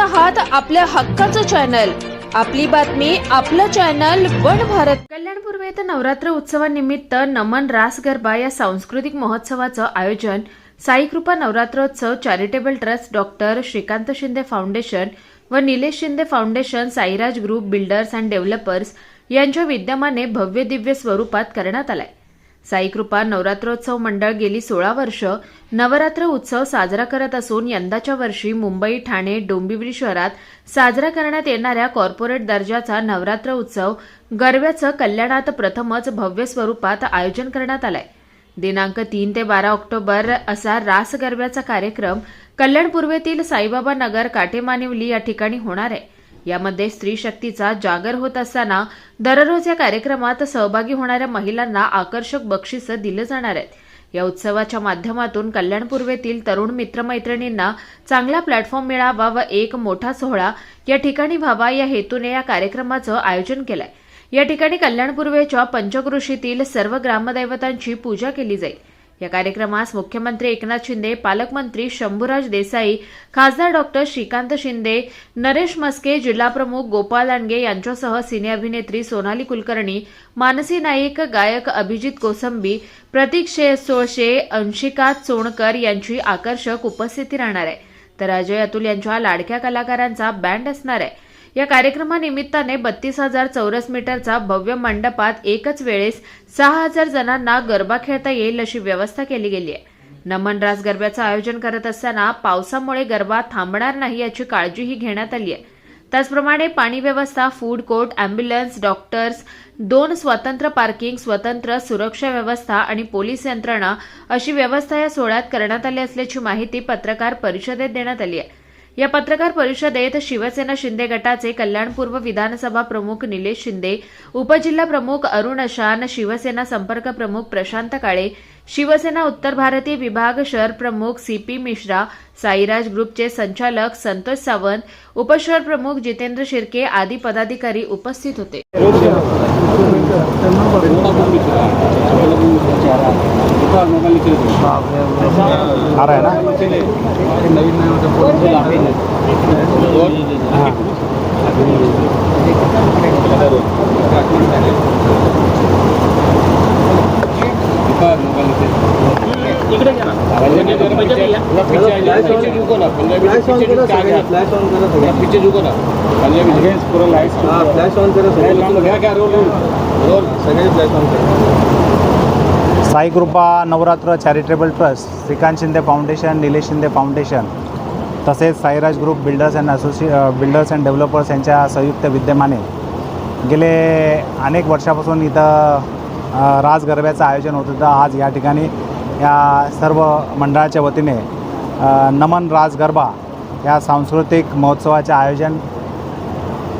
आहात आपल्या हक्काचं चॅनल. आपली बातमी आपलं चॅनल वन भारत. कल्याणपूर्व येथे नवरात्र उत्सवानिमित्त नमन रास गरबा या सांस्कृतिक महोत्सवाचं आयोजन. Saikrupa Navratrotsav charitable trust doctor Shrikant Shinde foundation व Nilesh Shinde foundation Sairaj group builders and developers यांच्या विद्यमाने भव्य दिव्य स्वरूपात करण्यात आलाय. साईकृपा नवरात्रोत्सव मंडळ गेली सोळा वर्ष नवरात्र उत्सव साजरा करत असून यंदाच्या वर्षी मुंबई ठाणे डोंबिवली शहरात साजरा करण्यात येणाऱ्या कॉर्पोरेट दर्जाचा नवरात्र उत्सव गरब्याचं कल्याणात प्रथमच भव्य स्वरूपात आयोजन करण्यात आलंय. दिनांक तीन ते बारा ऑक्टोबर असा रास गरब्याचा कार्यक्रम कल्याण पूर्वेतील साईबाबा नगर काटेमानिवली या ठिकाणी होणार आहे. यामध्ये स्त्री शक्तीचा जागर होत असताना दररोज या कार्यक्रमात सहभागी होणाऱ्या महिलांना आकर्षक बक्षिसं दिलं जाणार आहेत. या उत्सवाच्या माध्यमातून कल्याण पूर्वेतील तरुण मित्रमैत्रिणींना चांगला प्लॅटफॉर्म मिळावा व एक मोठा सोहळा या ठिकाणी व्हावा या हेतूने या कार्यक्रमाचं आयोजन केलंय. या ठिकाणी कल्याण पूर्वेच्या पंचकृषीतील सर्व ग्रामदैवतांची पूजा केली जाईल. या कार्यक्रमास मुख्यमंत्री एकनाथ शिंदे पालकमंत्री शंभूराज देसाई खासदार डॉक्टर श्रीकांत शिंदे नरेश मस्के जिल्हाप्रमुख गोपाल लांडगे यांच्यासह सिने अभिनेत्री सोनाली कुलकर्णी मानसी नाईक गायक अभिजित कोसंबी प्रतीक शे सोळशे अंशिका चोणकर यांची आकर्षक उपस्थिती राहणार आहे. तर अजय अतुल यांच्या लाडक्या कलाकारांचा बँड असणार आहे. या कार्यक्रमानिमित्ताने बत्तीस हजार चौरस मीटरचा भव्य मंडपात एकच वेळेस सहा हजार जणांना गरबा खेळता येईल अशी व्यवस्था केली गेली आहे. नमन रास गरब्याचं आयोजन करत असताना पावसामुळे गरबा थांबणार नाही याची काळजीही घेण्यात आली आहे. त्याचप्रमाणे पाणी व्यवस्था फूड कोर्ट अँब्युलन्स डॉक्टर्स दोन स्वतंत्र पार्किंग स्वतंत्र सुरक्षा व्यवस्था आणि पोलीस यंत्रणा अशी व्यवस्था या सोहळ्यात करण्यात आली असल्याची माहिती पत्रकार परिषदेत देण्यात आली आहे. या पत्रकार परिषदेत शिवसेना शिंदे गटाचे कल्याणपूर्व विधानसभा प्रमुख निलेश शिंदे उपजिल्हा प्रमुख अरुण अशान शिवसेना संपर्क प्रमुख प्रशांत काळे शिवसेना उत्तर भारतीय विभाग शहर प्रमुख सीपी मिश्रा साईराज ग्रुपचे संचालक संतोष सावंत उपशहर प्रमुख जितेंद्र शिर्के आदी पदाधिकारी उपस्थित होते. आ साईकृपा ना झुको ना पूरा फ्लॅश ऑन करा रोल रोल सगळे फ्लॅश ऑन करा Navratra charitable trust Shrikant Shinde foundation Nilesh Shinde foundation. तसेच Sairaj group builders and associate builders and developers यांच्या संयुक्त विद्यमाने गेले अनेक वर्षापासून इथं राज गरब्याचं आयोजन होत होतं. आज या ठिकाणी या सर्व मंडळाच्या वतीने नमन राज गरबा या सांस्कृतिक महोत्सवाचे आयोजन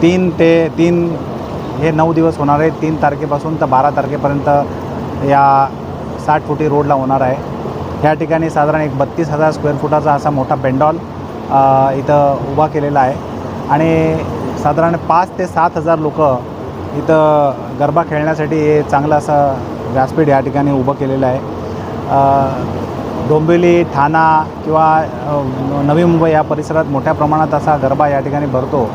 तीन ते तीन हे नऊ दिवस होणार आहे. तीन तारखेपासून तर बारा तारखेपर्यंत या साठ फुटी रोडला होणार आहे. या ठिकाणी साधारण एक बत्तीस हजार स्क्वेअर फुटाचा असा मोठा पेंडॉल इथं उभा केलेला आहे. आणि साधारण पाच ते सात हजार लोक इथं गरबा खेळण्यासाठी हे चांगलं असं व्यासपीठ या ठिकाणी उभं केलेलं आहे. डोंबिवली ठाणा किंवा नवी मुंबई या परिसरात मोठ्या प्रमाणात असा गरबा या ठिकाणी भरतो.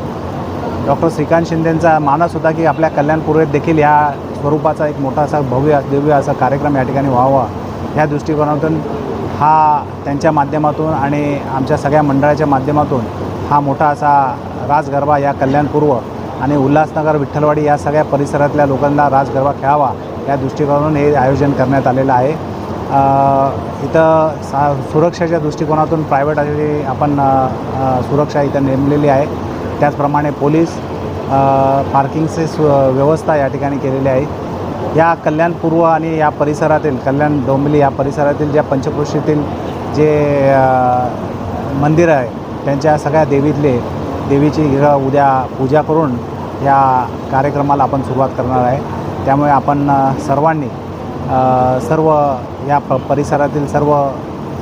डॉक्टर श्रीकांत शिंदेंचा मानस होता की आपल्या कल्याणपूर्वेत देखील या स्वरूपाचा एक मोठा असा भव्य दिव्य असा कार्यक्रम या ठिकाणी व्हावा. या दृष्टिकोनातून हा त्यांच्या माध्यमातून आणि आमच्या सगळ्या मंडळाच्या माध्यमातून हा मोठा असा राजगरबा या कल्याणपूर्व आणि उल्हासनगर विठ्ठलवाडी या सगळ्या परिसरातल्या लोकांना राजगरबा खेळावा या दृष्टिकोनातून हे आयोजन करण्यात आलेलं आहे. इथं सा सुरक्षेच्या दृष्टिकोनातून प्रायव्हेट अशी आपण सुरक्षा इथं नेमलेली आहे. त्याचप्रमाणे पोलीस पार्किंगची पार्किंगचे सु व्यवस्था या ठिकाणी केलेली आहे. या कल्याणपूर्व आणि या परिसरातील कल्याण डोंबिवली या परिसरातील ज्या पंचकृषीतील जे मंदिर मंदिरं आहे त्यांच्या सगळ्या देवीतले देवीची उद्या पूजा करून या कार्यक्रमाला आपण सुरुवात करणार आहे. त्यामुळे आपण सर्वांनी सर्व या प परिसरातील सर्व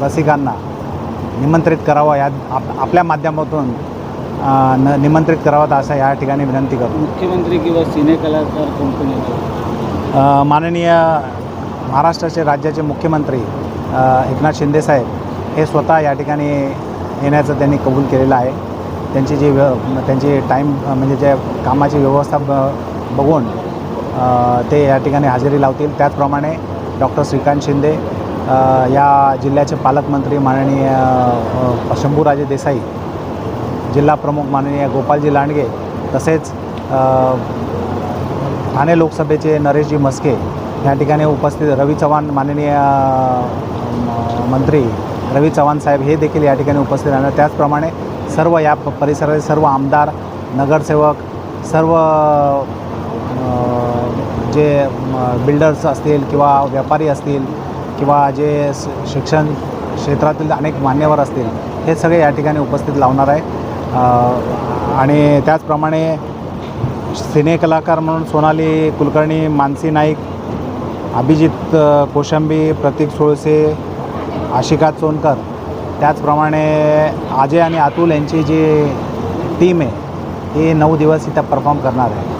रसिकांना निमंत्रित करावं या आप आपल्या माध्यमातून न निमंत्रित करावं असं या ठिकाणी विनंती करतो. मुख्यमंत्री किंवा सिने कलाकार कंपनी माननीय महाराष्ट्राचे राज्याचे मुख्यमंत्री एकनाथ शिंदेसाहेब हे स्वतः या ठिकाणी येण्याचं त्यांनी कबूल केलेलं आहे. त्यांची जी व्य त्यांची टाईम म्हणजे ज्या कामाची व्यवस्था ब बघून ते या ठिकाणी हजेरी लावतील. त्याचप्रमाणे डॉक्टर श्रीकांत शिंदे या जिल्ह्याचे पालकमंत्री माननीय शंभूराजे देसाई जिल्हा प्रमुख माननीय गोपालजी लांडगे तसेच ठाणे लोकसभेचे नरेशजी मस्के या ठिकाणी उपस्थित रवी चव्हाण माननीय मंत्री रवी चव्हाण साहेब हे देखील या ठिकाणी उपस्थित राहणार. त्याचप्रमाणे सर्व या प- परिसरातील सर्व आमदार नगरसेवक सर्व जे बिल्डर्स असतील किंवा व्यापारी असतील किंवा जे शिक्षण क्षेत्रातील अनेक मान्यवर असतील हे सगळे या ठिकाणी उपस्थित लावणार आहे. आणि त्याचप्रमाणे सिने कलाकार म्हणून सोनाली कुलकर्णी मानसी नाईक अभिजित कोशंबी प्रतीक सोळसे आशिका चोनकर. त्याचप्रमाणे अजय आणि अतुल यांची जी टीम आहे ती नऊ दिवस इथं परफॉर्म करणार आहे.